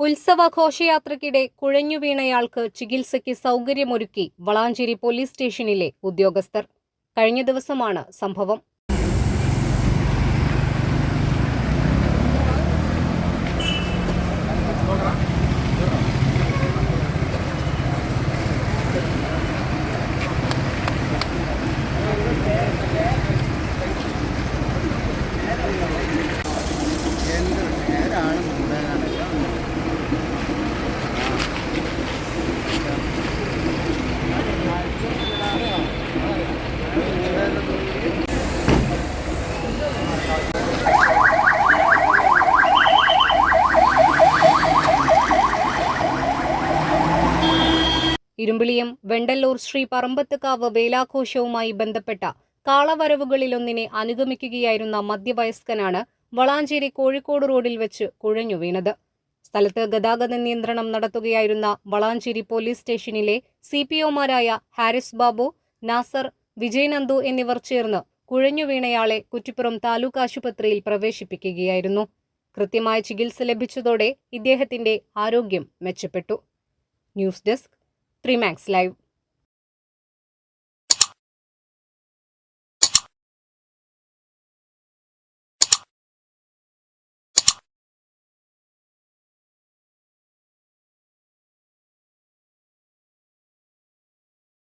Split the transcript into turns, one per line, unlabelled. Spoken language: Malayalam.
ഉത്സവ ഘോഷയാത്രയ്ക്കിടെ കുഴഞ്ഞു വീണയാൾക്ക് ചികിത്സയ്ക്ക് സൗകര്യമൊരുക്കി വളാഞ്ചേരി പോലീസ് സ്റ്റേഷനിലെ ഉദ്യോഗസ്ഥർ. കഴിഞ്ഞ ദിവസമാണ് സംഭവം. ഇരുമ്പിളിയം വെണ്ടല്ലൂർ ശ്രീ പറമ്പത്തുകാവ് വേലാഘോഷവുമായി ബന്ധപ്പെട്ട കാളവരവുകളിലൊന്നിനെ അനുഗമിക്കുകയായിരുന്ന മധ്യവയസ്കനാണ് വളാഞ്ചേരി കോഴിക്കോട് റോഡിൽ വെച്ച് കുഴഞ്ഞു വീണത്. സ്ഥലത്ത് ഗതാഗത നിയന്ത്രണം നടത്തുകയായിരുന്ന വളാഞ്ചേരി പോലീസ് സ്റ്റേഷനിലെ സി പി ഒമാരായ ഹാരിസ് ബാബു നാസർ വിജയനന്ദു എന്നിവർ ചേർന്ന് കുഴഞ്ഞു വീണയാളെ കുറ്റിപ്പുറം താലൂക്ക് ആശുപത്രിയിൽ പ്രവേശിപ്പിക്കുകയായിരുന്നു. കൃത്യമായ ചികിത്സ ലഭിച്ചതോടെ ഇദ്ദേഹത്തിന്റെ ആരോഗ്യം മെച്ചപ്പെട്ടു. News desk ത്രിമാക്സ് live